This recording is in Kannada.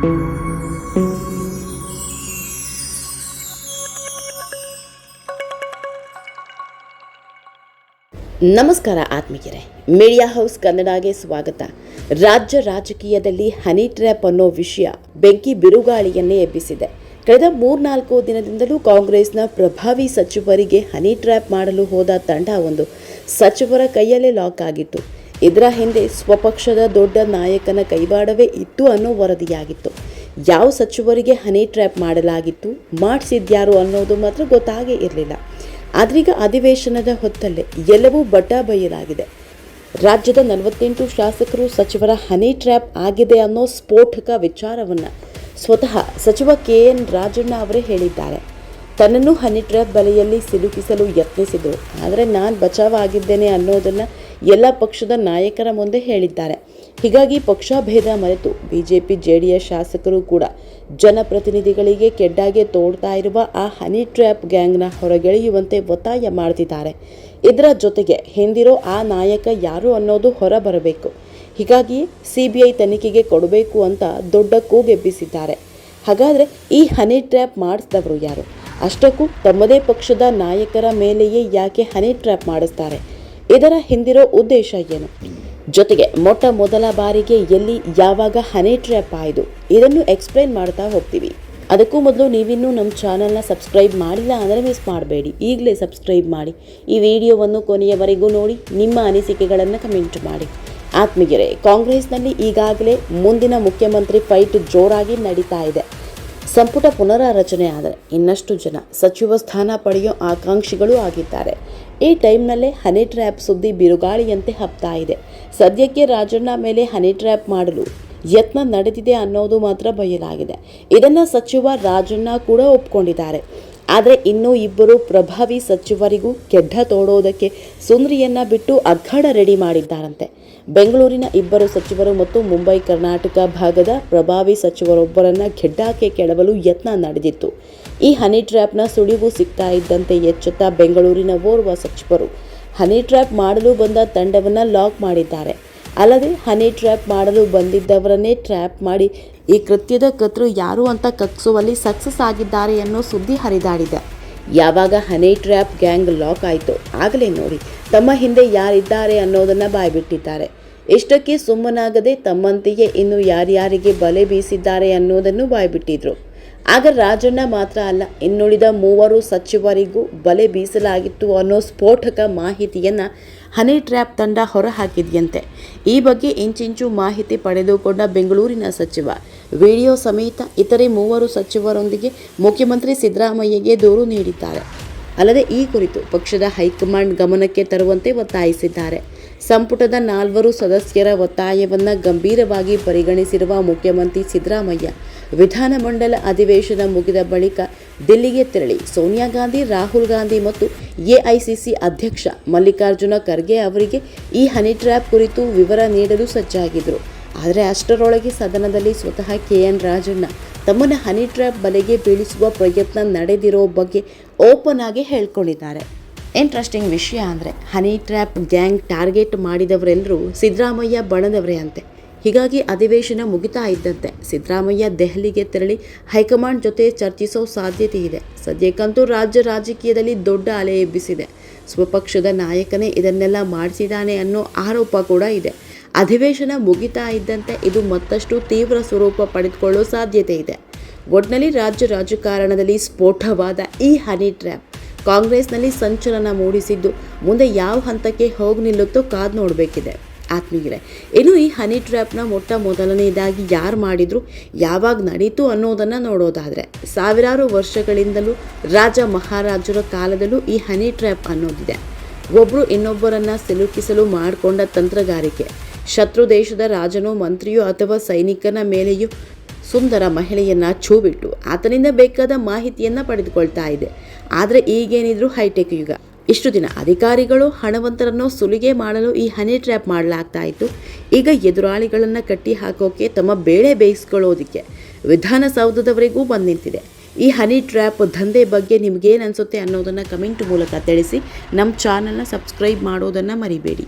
ನಮಸ್ಕಾರ ಆತ್ಮೀಯರೇ, ಮೀಡಿಯಾ ಹೌಸ್ ಕನ್ನಡಗೆ ಸ್ವಾಗತ. ರಾಜ್ಯ ರಾಜಕೀಯದಲ್ಲಿ ಹನಿ ಟ್ರ್ಯಾಪ್ ಅನ್ನೋ ವಿಷಯ ಬೆಂಕಿ ಬಿರುಗಾಳಿಯನ್ನೇ ಎಬ್ಬಿಸಿದೆ. ಕಳೆದ ಮೂರ್ನಾಲ್ಕು ದಿನದಿಂದಲೂ ಕಾಂಗ್ರೆಸ್ನ ಪ್ರಭಾವಿ ಸಚಿವರಿಗೆ ಹನಿ ಟ್ರ್ಯಾಪ್ ಮಾಡಲು ಹೋದ ತಂಡ ಒಂದು ಸಚಿವರ ಕೈಯಲ್ಲೇ ಲಾಕ್ ಆಗಿತ್ತು. ಇದರ ಹಿಂದೆ ಸ್ವಪಕ್ಷದ ದೊಡ್ಡ ನಾಯಕನ ಕೈವಾಡವೇ ಇತ್ತು ಅನ್ನೋ ವರದಿಯಾಗಿತ್ತು. ಯಾವ ಸಚಿವರಿಗೆ ಹನಿ ಟ್ರ್ಯಾಪ್ ಮಾಡಲಾಗಿತ್ತು, ಮಾಡಿಸಿದ್ಯಾರು ಅನ್ನೋದು ಮಾತ್ರ ಗೊತ್ತಾಗೇ ಇರಲಿಲ್ಲ. ಆದ್ರೀಗ ಅಧಿವೇಶನದ ಹೊತ್ತಲ್ಲೇ ಎಲ್ಲವೂ ಬಟ್ಟ ಬಯಲಾಗಿದೆ. ರಾಜ್ಯದ ನಲವತ್ತೆಂಟು ಶಾಸಕರು ಸಚಿವರ ಹನಿ ಟ್ರ್ಯಾಪ್ ಆಗಿದೆ ಅನ್ನೋ ಸ್ಫೋಟಕ ವಿಚಾರವನ್ನು ಸ್ವತಃ ಸಚಿವ ಕೆ ಎನ್ ರಾಜಣ್ಣ ಅವರೇ ಹೇಳಿದ್ದಾರೆ. ತನ್ನನ್ನು ಹನಿ ಟ್ರ್ಯಾಪ್ ಬಲೆಯಲ್ಲಿ ಸಿಲುಕಿಸಲು ಯತ್ನಿಸಿದರು. ಆದರೆ ನಾನು ಬಚಾವಾಗಿದ್ದೇನೆ ಅನ್ನೋದನ್ನು ಎಲ್ಲ ಪಕ್ಷದ ನಾಯಕರ ಮುಂದೆ ಹೇಳಿದ್ದಾರೆ. ಹೀಗಾಗಿ ಪಕ್ಷಭೇದ ಮರೆತು ಬಿಜೆಪಿ, ಜೆಡಿಎಸ್ ಶಾಸಕರು ಕೂಡ ಜನಪ್ರತಿನಿಧಿಗಳಿಗೆ ಕೆಡ್ಡಾಗೆ ತೋಡ್ತಾ ಇರುವ ಆ ಹನಿ ಟ್ರ್ಯಾಪ್ ಗ್ಯಾಂಗ್ನ ಹೊರಗೆಳೆಯುವಂತೆ ಒತ್ತಾಯ ಮಾಡ್ತಿದ್ದಾರೆ. ಇದರ ಜೊತೆಗೆ ಹಿಂದಿರೋ ಆ ನಾಯಕ ಯಾರು ಅನ್ನೋದು ಹೊರಬರಬೇಕು. ಹೀಗಾಗಿ ಸಿಬಿಐ ತನಿಖೆಗೆ ಕೊಡಬೇಕು ಅಂತ ದೊಡ್ಡ ಕೂಗೆಬ್ಬಿಸಿದ್ದಾರೆ. ಹಾಗಾದರೆ ಈ ಹನಿ ಟ್ರ್ಯಾಪ್ ಮಾಡಿಸಿದವರು ಯಾರು? ಅಷ್ಟಕ್ಕೂ ತಮ್ಮದೇ ಪಕ್ಷದ ನಾಯಕರ ಮೇಲೆಯೇ ಯಾಕೆ ಹನಿ ಟ್ರ್ಯಾಪ್ ಮಾಡಿಸ್ತಾರೆ? ಇದರ ಹಿಂದಿರೋ ಉದ್ದೇಶ ಏನು? ಜೊತೆಗೆ ಮೊಟ್ಟ ಮೊದಲ ಬಾರಿಗೆ ಎಲ್ಲಿ ಯಾವಾಗ ಹನಿ ಟ್ರ್ಯಾಪ್ ಆಯಿತು ಇದನ್ನು ಎಕ್ಸ್ಪ್ಲೈನ್ ಮಾಡ್ತಾ ಹೋಗ್ತೀವಿ. ಅದಕ್ಕೂ ಮೊದಲು ನೀವಿನ್ನೂ ನಮ್ಮ ಚಾನಲ್ನ ಸಬ್ಸ್ಕ್ರೈಬ್ ಮಾಡಿಲ್ಲ ಅಂದರೆ ಮಿಸ್ ಮಾಡಬೇಡಿ. ಈಗಲೇ ಸಬ್ಸ್ಕ್ರೈಬ್ ಮಾಡಿ. ಈ ವಿಡಿಯೋವನ್ನು ಕೊನೆಯವರೆಗೂ ನೋಡಿ, ನಿಮ್ಮ ಅನಿಸಿಕೆಗಳನ್ನು ಕಮೆಂಟ್ ಮಾಡಿ. ಆತ್ಮಗೆರೆ ಕಾಂಗ್ರೆಸ್ನಲ್ಲಿ ಈಗಾಗಲೇ ಮುಂದಿನ ಮುಖ್ಯಮಂತ್ರಿ ಫೈಟ್ ಜೋರಾಗಿ ನಡೀತಾ ಇದೆ. ಸಂಪುಟ ಪುನರಾರಚನೆ ಆದರೆ ಇನ್ನಷ್ಟು ಜನ ಸಚಿವ ಸ್ಥಾನ ಪಡೆಯೋ ಆಕಾಂಕ್ಷಿಗಳು ಆಗಿದ್ದಾರೆ. ಈ ಟೈಮ್ನಲ್ಲೇ ಹನಿ ಟ್ರ್ಯಾಪ್ ಸುದ್ದಿ ಬಿರುಗಾಳಿಯಂತೆ ಹಬ್ತಾ ಇದೆ. ಸದ್ಯಕ್ಕೆ ರಾಜಣ್ಣ ಮೇಲೆ ಹನಿ ಟ್ರ್ಯಾಪ್ ಮಾಡಲು ಯತ್ನ ನಡೆದಿದೆ ಅನ್ನೋದು ಮಾತ್ರ ಬಯಲಾಗಿದೆ. ಇದನ್ನು ಸಚಿವ ರಾಜಣ್ಣ ಕೂಡ ಒಪ್ಕೊಂಡಿದ್ದಾರೆ. ಆದರೆ ಇನ್ನೂ ಇಬ್ಬರು ಪ್ರಭಾವಿ ಸಚಿವರಿಗೂ ಕೆಡ್ಡ ತೋಡೋದಕ್ಕೆ ಸುಂದ್ರಿಯನ್ನು ಬಿಟ್ಟು ಅಖಾಡ ರೆಡಿ ಮಾಡಿದ್ದಾರಂತೆ. ಬೆಂಗಳೂರಿನ ಇಬ್ಬರು ಸಚಿವರು ಮತ್ತು ಮುಂಬೈ ಕರ್ನಾಟಕ ಭಾಗದ ಪ್ರಭಾವಿ ಸಚಿವರೊಬ್ಬರನ್ನ ಗೆಡ್ಡಾಕೆ ಕೆಡವಲು ಯತ್ನ ನಡೆದಿತ್ತು. ಈ ಹನಿ ಟ್ರ್ಯಾಪ್ನ ಸುಳಿವು ಸಿಗ್ತಾ ಇದ್ದಂತೆ ಎಚ್ಚೆತ್ತ ಬೆಂಗಳೂರಿನ ಓರ್ವ ಸಚಿವರು, ಹನಿ ಟ್ರ್ಯಾಪ್ ಮಾಡಲು ಬಂದ ತಂಡವನ್ನು ಲಾಕ್ ಮಾಡಿದ್ದಾರೆ. ಅಲ್ಲದೆ ಹನಿ ಟ್ರ್ಯಾಪ್ ಮಾಡಲು ಬಂದಿದ್ದವರನ್ನೇ ಟ್ರ್ಯಾಪ್ ಮಾಡಿ ಈ ಕೃತ್ಯದ ಕರ್ತೃ ಯಾರು ಅಂತ ಕಕ್ಸುವಲ್ಲಿ ಸಕ್ಸಸ್ ಆಗಿದ್ದಾರೆ ಅನ್ನೋ ಸುದ್ದಿ ಹರಿದಾಡಿದೆ. ಯಾವಾಗ ಹನಿ ಟ್ರ್ಯಾಪ್ ಗ್ಯಾಂಗ್ ಲಾಕ್ ಆಯಿತು ಆಗಲೇ ನೋಡಿ, ತಮ್ಮ ಹಿಂದೆ ಯಾರಿದ್ದಾರೆ ಅನ್ನೋದನ್ನು ಬಾಯ್ಬಿಟ್ಟಿದ್ದಾರೆ. ಇಷ್ಟಕ್ಕೆ ಸುಮ್ಮನಾಗದೆ ತಮ್ಮಂತೆಯೇ ಇನ್ನು ಯಾರ್ಯಾರಿಗೆ ಬಲೆ ಬೀಸಿದ್ದಾರೆ ಅನ್ನೋದನ್ನು ಬಾಯ್ಬಿಟ್ಟಿದ್ರು. ಆಗ ರಾಜಣ್ಣ ಮಾತ್ರ ಅಲ್ಲ, ಇನ್ನುಳಿದ ಮೂವರು ಸಚಿವರಿಗೂ ಬಲೆ ಬೀಸಲಾಗಿತ್ತು ಅನ್ನೋ ಸ್ಫೋಟಕ ಮಾಹಿತಿಯನ್ನು ಹನಿ ಟ್ರ್ಯಾಪ್ ತಂಡ ಹೊರಹಾಕಿದೆಯಂತೆ. ಈ ಬಗ್ಗೆ ಇಂಚಿಂಚು ಮಾಹಿತಿ ಪಡೆದುಕೊಂಡ ಬೆಂಗಳೂರಿನ ಸಚಿವ. ವಿಡಿಯೋ ಸಮೇತ ಇತರೆ ಮೂವರು ಸಚಿವರೊಂದಿಗೆ ಮುಖ್ಯಮಂತ್ರಿ ಸಿದ್ದರಾಮಯ್ಯಗೆ ದೂರು ನೀಡಿದ್ದಾರೆ. ಅಲ್ಲದೆ ಈ ಕುರಿತು ಪಕ್ಷದ ಹೈಕಮಾಂಡ್ ಗಮನಕ್ಕೆ ತರುವಂತೆ ಒತ್ತಾಯಿಸಿದ್ದಾರೆ. ಸಂಪುಟದ ನಾಲ್ವರು ಸದಸ್ಯರ ಒತ್ತಾಯವನ್ನು ಗಂಭೀರವಾಗಿ ಪರಿಗಣಿಸಿರುವ ಮುಖ್ಯಮಂತ್ರಿ ಸಿದ್ದರಾಮಯ್ಯ ವಿಧಾನಮಂಡಲ ಅಧಿವೇಶನ ಮುಗಿದ ಬಳಿಕ ದಿಲ್ಲಿಗೆ ತೆರಳಿ ಸೋನಿಯಾ ಗಾಂಧಿ, ರಾಹುಲ್ ಗಾಂಧಿ ಮತ್ತು ಎಐಸಿಸಿ ಅಧ್ಯಕ್ಷ ಮಲ್ಲಿಕಾರ್ಜುನ ಖರ್ಗೆ ಅವರಿಗೆ ಈ ಹನಿ ಟ್ರ್ಯಾಪ್ ಕುರಿತು ವಿವರ ನೀಡಲು ಸಜ್ಜಾಗಿದ್ದರು. ಆದರೆ ಅಷ್ಟರೊಳಗೆ ಸದನದಲ್ಲಿ ಸ್ವತಃ ಕೆ. ಎನ್. ರಾಜಣ್ಣ ತಮ್ಮನ್ನು ಹನಿ ಟ್ರ್ಯಾಪ್ ಬಲೆಗೆ ಬೀಳಿಸುವ ಪ್ರಯತ್ನ ನಡೆದಿರೋ ಬಗ್ಗೆ ಓಪನ್ ಆಗಿ ಹೇಳ್ಕೊಂಡಿದ್ದಾರೆ. ಇಂಟ್ರೆಸ್ಟಿಂಗ್ ವಿಷಯ ಅಂದರೆ ಹನಿ ಟ್ರ್ಯಾಪ್ ಗ್ಯಾಂಗ್ ಟಾರ್ಗೆಟ್ ಮಾಡಿದವರೆಲ್ಲರೂ ಸಿದ್ದರಾಮಯ್ಯ ಬಣದವರೇ ಅಂತೆ. ಹೀಗಾಗಿ ಅಧಿವೇಶನ ಮುಗಿತಾ ಇದ್ದಂತೆ ಸಿದ್ದರಾಮಯ್ಯ ದೆಹಲಿಗೆ ತೆರಳಿ ಹೈಕಮಾಂಡ್ ಜೊತೆ ಚರ್ಚಿಸೋ ಸಾಧ್ಯತೆ ಇದೆ. ಸದ್ಯಕ್ಕಂತೂ ರಾಜ್ಯ ರಾಜಕೀಯದಲ್ಲಿ ದೊಡ್ಡ ಅಲೆ ಎಬ್ಬಿಸಿದೆ. ಸ್ವಪಕ್ಷದ ನಾಯಕನೇ ಇದನ್ನೆಲ್ಲ ಮಾಡಿಸಿದ್ದಾನೆ ಅನ್ನೋ ಆರೋಪ ಕೂಡ ಇದೆ. ಅಧಿವೇಶನ ಮುಗಿತಾ ಇದ್ದಂತೆ ಇದು ಮತ್ತಷ್ಟು ತೀವ್ರ ಸ್ವರೂಪ ಪಡೆದುಕೊಳ್ಳೋ ಸಾಧ್ಯತೆ ಇದೆ. ಒಟ್ನಲ್ಲಿ ರಾಜ್ಯ ರಾಜಕಾರಣದಲ್ಲಿ ಸ್ಫೋಟವಾದ ಈ ಹನಿ ಟ್ರ್ಯಾಪ್ ಕಾಂಗ್ರೆಸ್ನಲ್ಲಿ ಸಂಚಲನ ಮೂಡಿಸಿದ್ದು, ಮುಂದೆ ಯಾವ ಹಂತಕ್ಕೆ ಹೋಗಿ ನಿಲ್ಲುತ್ತೋ ಕಾದು ನೋಡಬೇಕಿದೆ. ಆತ್ಮೀಯರೆ, ಇನ್ನು ಈ ಹನಿ ಟ್ರ್ಯಾಪ್ನ ಮೊಟ್ಟ ಮೊದಲನೇದಾಗಿ ಯಾರು ಮಾಡಿದ್ರು, ಯಾವಾಗ ನಡೀತು ಅನ್ನೋದನ್ನು ನೋಡೋದಾದರೆ, ಸಾವಿರಾರು ವರ್ಷಗಳಿಂದಲೂ ರಾಜ ಮಹಾರಾಜರ ಕಾಲದಲ್ಲೂ ಈ ಹನಿ ಟ್ರ್ಯಾಪ್ ಅನ್ನೋದಿದೆ. ಒಬ್ಬರು ಇನ್ನೊಬ್ಬರನ್ನ ಸಿಲುಕಿಸಲು ಮಾಡಿಕೊಂಡ ತಂತ್ರಗಾರಿಕೆ, ಶತ್ರು ದೇಶದ ರಾಜನೋ, ಮಂತ್ರಿಯೋ ಅಥವಾ ಸೈನಿಕನ ಮೇಲೆಯೂ ಸುಂದರ ಮಹಿಳೆಯನ್ನು ಛೂ ಬಿಟ್ಟು ಆತನಿಂದ ಬೇಕಾದ ಮಾಹಿತಿಯನ್ನು ಪಡೆದುಕೊಳ್ತಾ ಇದೆ. ಆದರೆ ಈಗೇನಿದ್ರು ಹೈಟೆಕ್ ಯುಗ. ಇಷ್ಟು ದಿನ ಅಧಿಕಾರಿಗಳು ಹಣವಂತರನ್ನು ಸುಲಿಗೆ ಮಾಡಲು ಈ ಹನಿ ಟ್ರ್ಯಾಪ್ ಮಾಡಲಾಗ್ತಾ ಇತ್ತು. ಈಗ ಎದುರಾಳಿಗಳನ್ನು ಕಟ್ಟಿ ಹಾಕೋಕೆ ತಮ್ಮ ಬೇಳೆ ಬೇಯಿಸ್ಕೊಳ್ಳೋದಕ್ಕೆ ವಿಧಾನಸೌಧದವರೆಗೂ ಬಂದು ನಿಂತಿದೆ. ಈ ಹನಿ ಟ್ರ್ಯಾಪ್ ದಂಧೆ ಬಗ್ಗೆ ನಿಮಗೇನು ಅನಿಸುತ್ತೆ ಅನ್ನೋದನ್ನು ಕಮೆಂಟ್ ಮೂಲಕ ತಿಳಿಸಿ. ನಮ್ಮ ಚಾನಲ್ನ ಸಬ್ಸ್ಕ್ರೈಬ್ ಮಾಡೋದನ್ನು ಮರಿಬೇಡಿ.